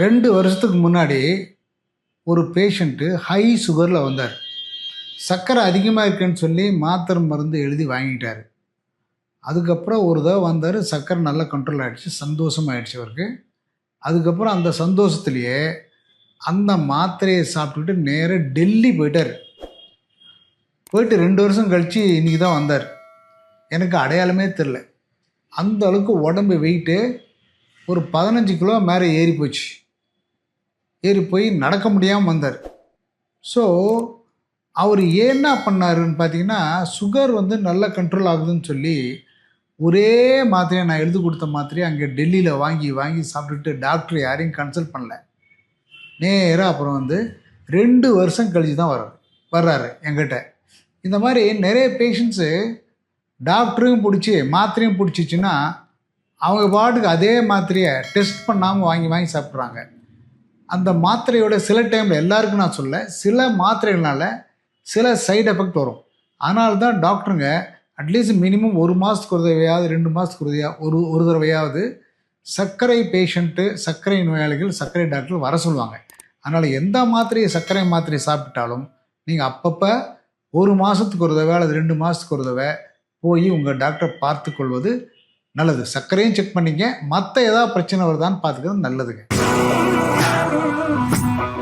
ரெண்டு வருஷத்துக்கு முன்னாடி ஒரு பேஷண்ட்டு ஹை சுகரில் வந்தார். சர்க்கரை அதிகமாக இருக்குன்னு சொல்லி மாத்திரை மருந்து எழுதி வாங்கிட்டார். அதுக்கப்புறம் ஒரு தடவை வந்தார் சர்க்கரை நல்லா கண்ட்ரோல் ஆகிடுச்சு சந்தோஷமாயிடுச்சு அவருக்கு. அதுக்கப்புறம் அந்த சந்தோஷத்துலேயே அந்த மாத்திரையை சாப்பிட்டுட்டு நேராக டெல்லி போயிட்டார். போயிட்டு ரெண்டு வருஷம் கழித்து இன்றைக்கி தான் வந்தார். எனக்கு அடையாளமே தெரில அந்த அளவுக்கு உடம்பு வெயிட்டு ஒரு பதினஞ்சு கிலோ மேலே ஏறி போச்சு. ஏறி போய் நடக்க முடியாமல் வந்தார். ஸோ அவர் என்ன பண்ணாருன்னு பார்த்தீங்கன்னா சுகர் வந்து நல்லா கண்ட்ரோல் ஆகுதுன்னு சொல்லி ஒரே மாத்திரையை நான் எழுதி கொடுத்த மாத்திரையை அங்கே டெல்லியில் வாங்கி வாங்கி சாப்பிட்டுட்டு டாக்டர் யாரையும் கன்சல்ட் பண்ணல. நேராக அப்புறம் வந்து ரெண்டு வருஷம் கழிச்சு தான் வர்றாரு. வர்றாரு எங்கிட்ட இந்த மாதிரி நிறைய பேஷண்ட்ஸு டாக்டரையும் பிடிச்சி மாத்திரையும் பிடிச்சிச்சின்னா அவங்க பாட்டுக்கு அதே மாத்திரையை டெஸ்ட் பண்ணாமல் வாங்கி வாங்கி சாப்பிட்றாங்க. அந்த மாத்திரையோட சில டைமில் எல்லாருக்கும் நான் சொல்ல சில மாத்திரைகளால் சில சைடு எஃபெக்ட் வரும். அதனால தான் டாக்டருங்க அட்லீஸ்ட் மினிமம் ஒரு மாதத்துக்கு ஒரு தடவையாவது ரெண்டு மாதத்துக்கு ஒரு ஒரு ஒரு தடவையாவது சர்க்கரை பேஷண்ட்டு சர்க்கரை நோயாளிகள் சர்க்கரை டாக்டர் வர சொல்லுவாங்க. அதனால் எந்த மாத்திரையை சர்க்கரை மாத்திரையை சாப்பிட்டாலும் நீங்கள் அப்பப்போ ஒரு மாதத்துக்கு ஒரு தடவை அல்லது ரெண்டு மாதத்துக்கு ஒரு தடவை போய் உங்கள் டாக்டரை பார்த்து கொள்வது நல்லது. சர்க்கரையும் செக் பண்ணிங்க மற்ற ஏதாவது பிரச்சனை வருதான்னு பார்த்துக்கிறது நல்லதுங்க. Thank you.